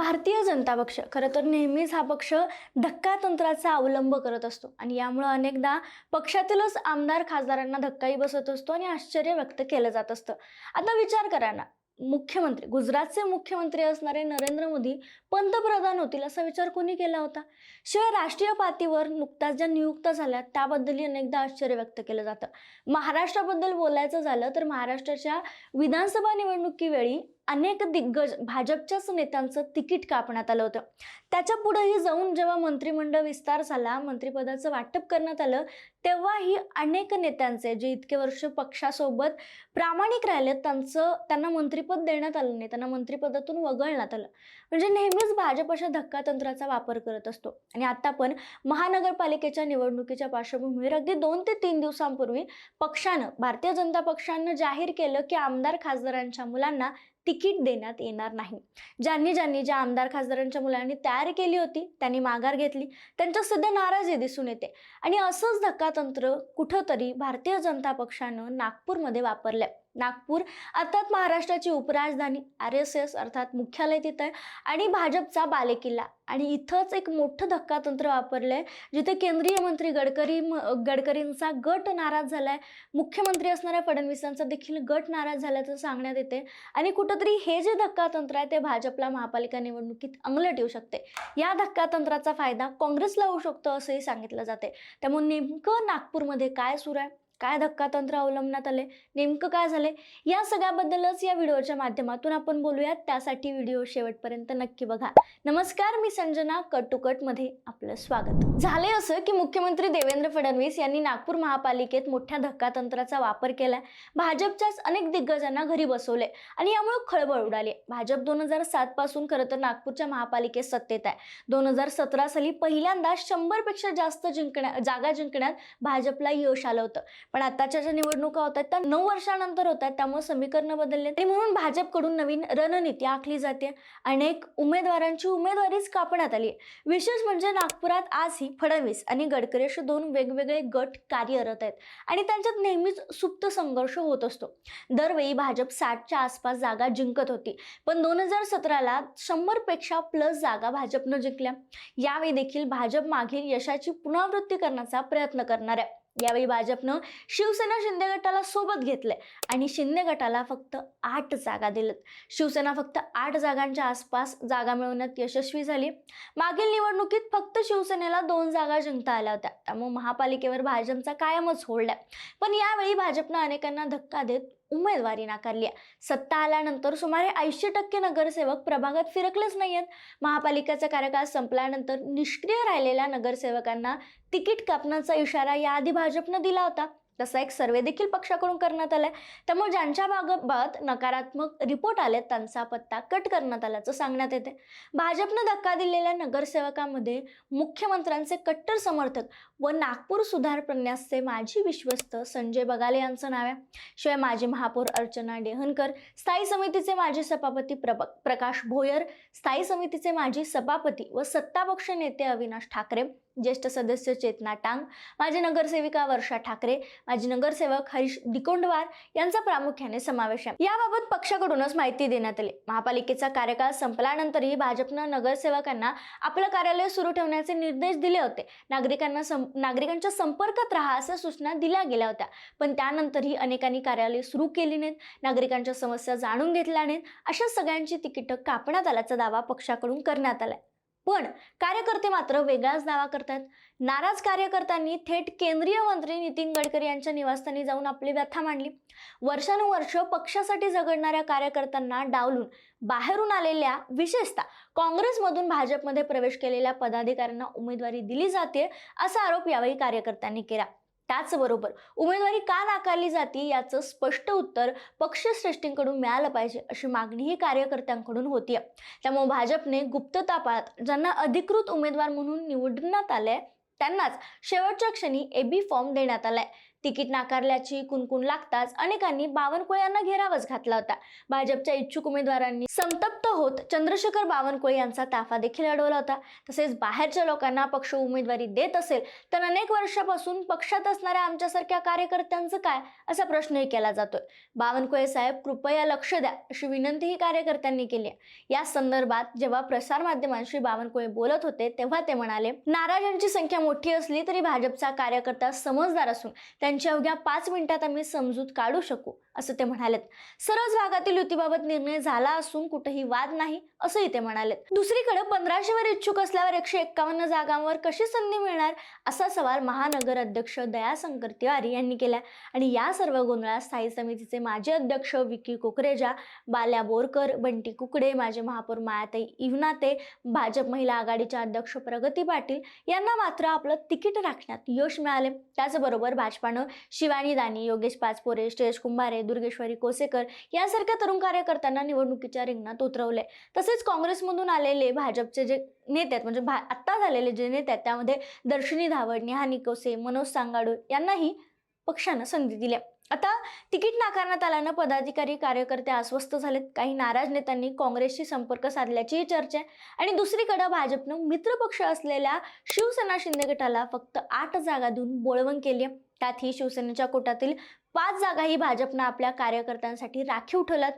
भारतीय जनता पक्ष. खरं तर नेहमीच हा पक्ष धक्का तंत्राचा अवलंब करत असतो. आणि यामुळं अनेकदा पक्षातीलच आमदार खासदारांना धक्काही बसत असतो आणि आश्चर्य व्यक्त केलं जात असतं. आता विचार करा ना मुख्यमंत्री गुजरातचे मुख्यमंत्री असणारे नरेंद्र मोदी पंतप्रधान होतील असा विचार कोणी केला होता? शिवाय राष्ट्रीय पातळीवर नुकताच ज्या नियुक्त झाल्या त्याबद्दलही अनेकदा आश्चर्य व्यक्त केलं जातं. महाराष्ट्राबद्दल बोलायचं झालं तर महाराष्ट्राच्या विधानसभा निवडणुकीवेळी अनेक दिग्गज भाजपच्याच नेत्यांचं तिकीट कापण्यात आलं होतं. त्याच्या पुढेही जाऊन जेव्हा मंत्रिमंडळ विस्तार झाला मंत्रिपदाचं वाटप करण्यात आलं तेव्हाही अनेक नेत्यांचे जे इतके वर्ष पक्षासोबत प्रामाणिक राहिले त्यांचं त्यांना मंत्रिपद देण्यात आलं नाही त्यांना मंत्रिपदातून वगळण्यात आलं. म्हणजे नेहमीच भाजप अशा धक्कातंत्राचा वापर करत असतो. आणि आता पण महानगरपालिकेच्या निवडणुकीच्या पार्श्वभूमीवर अगदी दोन ते तीन दिवसांपूर्वी पक्षानं भारतीय जनता पक्षानं जाहीर केलं की आमदार खासदारांच्या मुलांना तिकीट देण्यात येणार नाही. ज्यांनी ज्यांनी ज्या आमदार खासदारांच्या मुलांनी तयारी केली होती त्यांनी माघार घेतली त्यांच्यात सध्या नाराजी दिसून येते. आणि असंच धक्कातंत्र कुठंतरी भारतीय जनता पक्षानं नागपूरमध्ये वापरलंय. नागपूर अर्थात महाराष्ट्राची उपराजधानी आर एस एस अर्थात मुख्यालय तिथं आहे आणि भाजपचा बालेकिल्ला. आणि इथंच एक मोठं धक्कातंत्र आहे जिथे केंद्रीय मंत्री गडकरी गडकरींचा गट नाराज झाला आहे मुख्यमंत्री असणाऱ्या फडणवीसांचा देखील गट नाराज झाल्याचं सांगण्यात येते. आणि कुठंतरी हे जे धक्कातंत्र आहे ते भाजपला महापालिका निवडणुकीत अंगलट येऊ शकते. या धक्कातंत्राचा फायदा काँग्रेसला होऊ शकतो असंही सांगितलं जाते. त्यामुळे नेमकं नागपूरमध्ये काय सुरू आहे? काय धक्कातंत्र अवलंबण्यात आले नेमकं काय झाले या सगळ्याबद्दलच या व्हिडिओच्या माध्यमातून आपण बोलूयात. त्यासाठी व्हिडिओ शेवटपर्यंत नक्की बघा. नमस्कार मी संजना. कट टू मध्ये आपलं स्वागत. झाले असं की मुख्यमंत्री देवेंद्र फडणवीस यांनी नागपूर महापालिकेत मोठ्या धक्कातंत्राचा वापर केलाय. भाजपच्याच अनेक दिग्गजांना घरी बसवले आणि यामुळे खळबळ उडाली भाजप दोन हजार सात पासून खरं तर नागपूरच्या महापालिकेत सत्तेत आहे. दोन हजार सतरा साली पहिल्यांदा शंभरपेक्षा जास्त जिंकण्या जागा जिंकण्यात भाजपला यश आलं होतं. पण आताच्या ज्या निवडणुका होत आहेत त्या नऊ वर्षानंतर होत आहेत त्यामुळे समीकरणं बदलले. आणि म्हणून भाजपकडून नवीन रणनीती आखली जाते. अनेक उमेदवारांची उमेदवारीच कापण्यात आली. विशेष म्हणजे नागपुरात आजही फडणवीस आणि गडकरी असे दोन वेगवेगळे गट कार्यरत आहेत. आणि त्यांच्यात नेहमीच सुप्त संघर्ष होत असतो. दरवेळी भाजप साठच्या आसपास जागा जिंकत होती. पण दोन हजार सतराला शंभरपेक्षा प्लस जागा भाजपनं जिंकल्या. यावेळी देखील भाजप मागील यशाची पुनरावृत्ती करण्याचा प्रयत्न करणार आहे यावेळी भाजपनं शिवसेना शिंदे गटाला सोबत घेतलंय आणि शिंदे गटाला फक्त आठ जागा दिल्यात. शिवसेना फक्त आठ जागांच्या आसपास जागा मिळवण्यात यशस्वी झाली. मागील निवडणुकीत फक्त शिवसेनेला दोन जागा जिंकता आल्या होत्या. त्यामुळे महापालिकेवर भाजपचा कायमच होल्ड आहे. पण यावेळी भाजपनं अनेकांना धक्का देत उमेदवारी नाकारली आहे. सत्ता आल्यानंतर सुमारे ऐंशी टक्के नगरसेवक प्रभागात फिरकलेच नाही आहेत महापालिकेचा कार्यकाळ संपल्यानंतर निष्क्रिय राहिलेल्या नगरसेवकांना तिकीट कापण्याचा इशारा याआधी भाजपनं दिला होता. तसा एक सर्वे देखील पक्षाकडून करण्यात आलाय. त्यामुळे ज्यांच्या बाबत नकारात्मक रिपोर्ट आले त्यांचा पत्ता कट करण्यात आल्याचं सांगण्यात येते भाजपनं धक्का दिलेल्या नगरसेवकामध्ये मुख्यमंत्र्यांचे कट्टर समर्थक व नागपूर सुधार प्रन्यासचे माजी विश्वस्त संजय बगाले यांचं नाव आहे. शिवाय माजी महापौर अर्चना डेहनकर स्थायी समितीचे माजी सभापती प्रभ प्रकाश भोयर स्थायी समितीचे माजी सभापती व सत्तापक्ष नेते अविनाश ठाकरे ज्येष्ठ सदस्य चेतना टांग माजी नगरसेविका वर्षा ठाकरे माजी नगरसेवक हरीश दिकोंडवार यांचा प्रामुख्याने समावेश आहे. याबाबत पक्षाकडूनच माहिती देण्यात आली. महापालिकेचा कार्यकाळ संपल्यानंतरही भाजपनं नगरसेवकांना आपलं कार्यालय सुरू ठेवण्याचे निर्देश दिले होते. नागरिकांना सं नागरिकांच्या संपर्कात राहा अशा सूचना दिल्या गेल्या होत्या. पण त्यानंतरही अनेकांनी कार्यालय सुरू केली नाहीत. नागरिकांच्या समस्या जाणून घेतल्या नाहीत. अशा सगळ्यांची तिकीटं कापण्यात आल्याचा दावा पक्षाकडून करण्यात आलाय. पण कार्यकर्ते मात्र वेगळाच दावा करतात नाराज कार्यकर्त्यांनी थेट केंद्रीय मंत्री नितीन गडकरी यांच्या निवासस्थानी जाऊन आपली व्यथा मांडली. वर्षानुवर्ष पक्षासाठी झगडणाऱ्या कार्यकर्त्यांना डावलून बाहेरून आलेल्या विशेषतः काँग्रेसमधून भाजपमध्ये प्रवेश केलेल्या पदाधिकाऱ्यांना उमेदवारी दिली जाते असा आरोप यावेळी कार्यकर्त्यांनी केला. त्याचबरोबर उमेदवारी का नाकारली जाते याचं स्पष्ट उत्तर पक्षश्रेष्ठींकडून मिळालं पाहिजे अशी मागणीही कार्यकर्त्यांकडून होती त्यामुळे भाजपने गुप्तता पाळत ज्यांना अधिकृत उमेदवार म्हणून निवडण्यात आलंय त्यांनाच शेवटच्या क्षणी एबी फॉर्म देण्यात आलाय. तिकीट नाकारल्याची कुणकुण लागताच अनेकांनी बावनकुळे यांना घेरावच घातला होता. भाजपच्या इच्छुक उमेदवारांनी संतप्त होत चंद्रशेखर बावनकुळे यांचा ताफा देखील अडवला होता. तसेच बाहेरच्या लोकांना पक्ष उमेदवारी देत असेल तर अनेक वर्षापासून पक्षात असणाऱ्या आमच्यासारख्या कार्यकर्त्यांचं काय? असा प्रश्नही केला जातोय. बावनकुळे साहेब कृपया लक्ष द्या अशी विनंतीही कार्यकर्त्यांनी केली आहे. या संदर्भात जेव्हा प्रसारमाध्यमांशी बावनकुळे बोलत होते तेव्हा ते म्हणाले नाराजांची संख्या मोठी असली तरी भाजपचा कार्यकर्ता समजदार असून त्यांची अवघ्या पाच मिनिटात आम्ही समजूत काढू शकू असं ते म्हणालेत. सर्वच भागातील युतीबाबत निर्णय झाला असून कुठेही वाद नाही असंही ते म्हणालेत. दुसरीकडे पंधराशेवर इच्छुक असल्यावर एकशे एक्कावन्न जागांवर कशी संधी मिळणार असा सवाल महानगर अध्यक्ष दयाशंकर तिवारी यांनी केला. आणि या सर्व गोंधळात स्थायी समितीचे माजी अध्यक्ष विकी कोकरेजा बाल्या बोरकर बंटी कुकडे माजी महापौर मायाताई इवनाते भाजप महिला आघाडीच्या अध्यक्ष प्रगती पाटील यांना मात्र आपलं तिकीट राखण्यात यश मिळाले. त्याचबरोबर भाजपानं शिवानी दानी योगेश पाचपोरे श्रेयश कुंभारे दुर्गेश्वरी कोसेकर यासारख्या तरुण कार्यकर्त्यांना निवडणुकीच्या रिंगणात उतरवले तसेच काँग्रेसमधून आलेले भाजपचे जे नेते आहेत म्हणजे भा आत्ता झालेले जे नेते आहेत त्यामध्ये दर्शनी धावड नेहा निकोसे मनोज सांगाडू यांनाही पक्षानं संधी दिली आहे. आता तिकीट नाकारण्यात आल्यानं पदाधिकारी कार्यकर्ते अस्वस्थ झालेत. काही नाराज नेत्यांनी काँग्रेसशी संपर्क साधल्याचीही चर्चा आहे. आणि दुसरीकडे भाजपनं मित्रपक्ष असलेल्या शिवसेना शिंदे गटाला फक्त आठ जागा देऊन बोळवण केली आहे. त्यातही शिवसेनेच्या कोटातील पाच जागाही भाजपनं आपल्या कार्यकर्त्यांसाठी राखीव ठेवल्यात.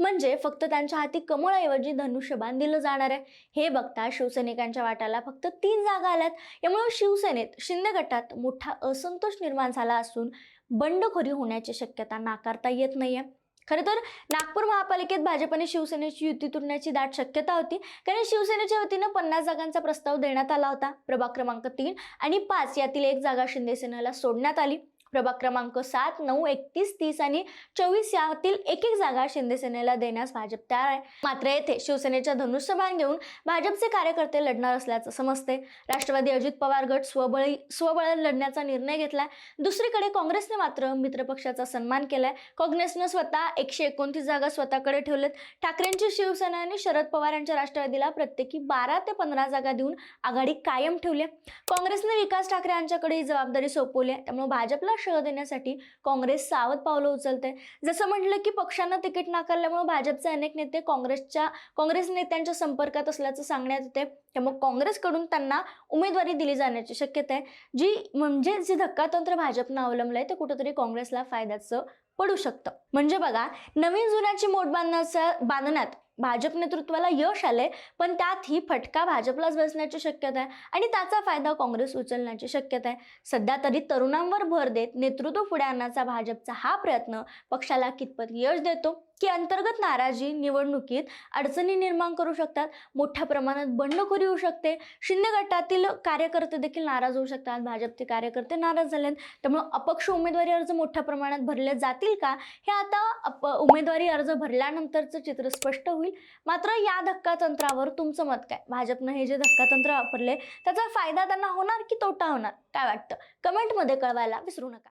म्हणजे फक्त त्यांच्या हाती कमळऐवजी धनुष्यबाण दिलं जाणार आहे. हे बघता शिवसैनिकांच्या वाटाला फक्त तीन जागा आल्यात. यामुळे शिवसेनेत शिंदे गटात मोठा असंतोष निर्माण झाला असून बंडखोरी होण्याची शक्यता नाकारता येत नाहीये. खरं तर नागपूर महापालिकेत भाजपने शिवसेनेची युती तुटण्याची दाट शक्यता होती. कारण शिवसेनेच्या वतीनं पन्नास जागांचा प्रस्ताव देण्यात आला होता. प्रभाग क्रमांक तीन आणि पाच यातील एक जागा शिंदेसेनेला सोडण्यात आली. प्रभाग क्रमांक सात नऊ एकतीस तीस आणि चोवीस यातील एक एक जागा शिंदे सेनेला देण्यास भाजप तयार आहे. मात्र येथे शिवसेनेच्या धनुष्यबाण घेऊन भाजपचे कार्यकर्ते लढणार असल्याचं समजते. राष्ट्रवादी अजित पवार गट स्वबळी स्वबळ लढण्याचा निर्णय घेतलाय. दुसरीकडे काँग्रेसने मात्र मित्रपक्षाचा सन्मान केलाय. काँग्रेसनं स्वतः एकशे एकोणतीस जागा स्वतःकडे ठेवलेत. ठाकरेंची शिवसेना आणि शरद पवार यांच्या राष्ट्रवादीला प्रत्येकी बारा ते पंधरा जागा देऊन आघाडी कायम ठेवली काँग्रेसने विकास ठाकरे यांच्याकडे ही जबाबदारी सोपवली आहे. त्यामुळे भाजपला शह देण्यासाठी काँग्रेस सावध पावलं उचलते. जसं म्हटलं की पक्षानं तिकीट नाकारल्यामुळे भाजपचे अनेक नेते काँग्रेसच्या काँग्रेस नेत्यांच्या संपर्कात असल्याचं सांगण्यात येते. त्यामुळे काँग्रेसकडून त्यांना उमेदवारी दिली जाण्याची शक्यता आहे. जी म्हणजे जे धक्कातंत्र भाजपनं अवलंबलं आहे ते कुठंतरी काँग्रेसला फायद्याचं पडू शकतं. म्हणजे बघा नवीन जुन्याची मोठ बांधण्याचा बांधण्यात भाजप नेतृत्वाला यश आलंय पण त्यात ही फटका भाजपलाच बसण्याची शक्यता आहे आणि त्याचा फायदा काँग्रेस उचलण्याची शक्यता आहे. सध्या तरी तरुणांवर भर देत नेतृत्व पुढे आणण्याचा भाजपचा हा प्रयत्न पक्षाला कितपत यश देतो? की अंतर्गत नाराजी निवडणुकीत अडचणी निर्माण करू शकतात. मोठ्या प्रमाणात बंडखोरी होऊ शकते. शिंदे गटातील कार्यकर्ते देखील नाराज होऊ शकतात. भाजपचे कार्यकर्ते नाराज झालेत त्यामुळे अपक्ष उमेदवारी अर्ज मोठ्या प्रमाणात भरले जातील का? हे आता अप उमेदवारी अर्ज भरल्यानंतरचं चित्र स्पष्ट होईल. मात्र या धक्कातंत्रावर तुमचं मत काय? भाजपनं हे जे धक्कातंत्र वापरले त्याचा फायदा त्यांना होणार की तोटा होणार? काय वाटतं? कमेंटमध्ये कळवायला विसरू नका.